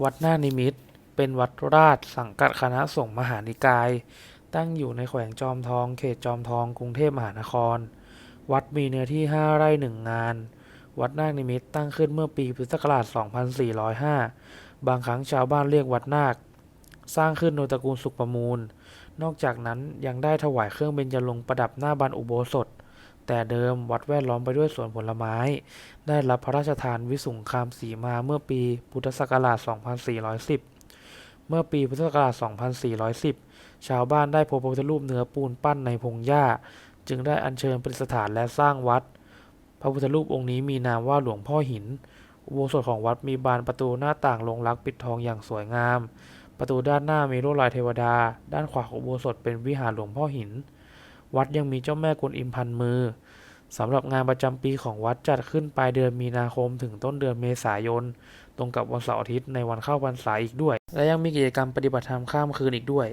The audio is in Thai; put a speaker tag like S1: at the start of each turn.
S1: วัดนาคนิมิต เป็นวัดราชสังกัดคณะสงฆ์มหานิกาย ตั้งอยู่ในแขวงจอมทอง เขตจอมทอง กรุงเทพมหานคร วัดมีเนื้อที่ 5 ไร่ 1 งาน วัดนาคนิมิตตั้งขึ้นเมื่อปีพุทธศักราช 2405 บางครั้งชาวบ้านเรียกวัดนาค สร้างขึ้นโดยตระกูลสุขประมูล นอกจากนั้นยังได้ถวายเครื่องเบญจรงค์ประดับหน้าบานอุโบสถ แต่เดิมวัดแวดล้อมไปด้วยสวนผลไม้ ได้รับพระราชทานวิสุงคามสีมาเมื่อปีพุทธศักราช 2410 เมื่อปีพุทธศักราช 2410 ชาวบ้านได้พบพระพุทธรูปเนื้อปูนปั้นในพงหญ้า จึงได้อัญเชิญประดิษฐานและสร้างวัด พระพุทธรูปองค์นี้มีนามว่าหลวงพ่อหิน อุโบสถของวัดมีบานประตูหน้าต่างลงรักปิดทองอย่างสวยงาม ประตูด้านหน้ามีลวดลายเทวดา ด้านขวาของอุโบสถเป็นวิหารหลวงพ่อหิน วัดยังมีเจ้าแม่กวนอิมพันมือสำหรับงานประจำปีของวัดจัดขึ้นปลายเดือนมีนาคมถึงต้นเดือนเมษายน ตรงกับวันเสาร์อาทิตย์ในวันเข้าพรรษาอีกด้วย และยังมีกิจกรรมปฏิบัติธรรมข้ามคืนอีกด้วย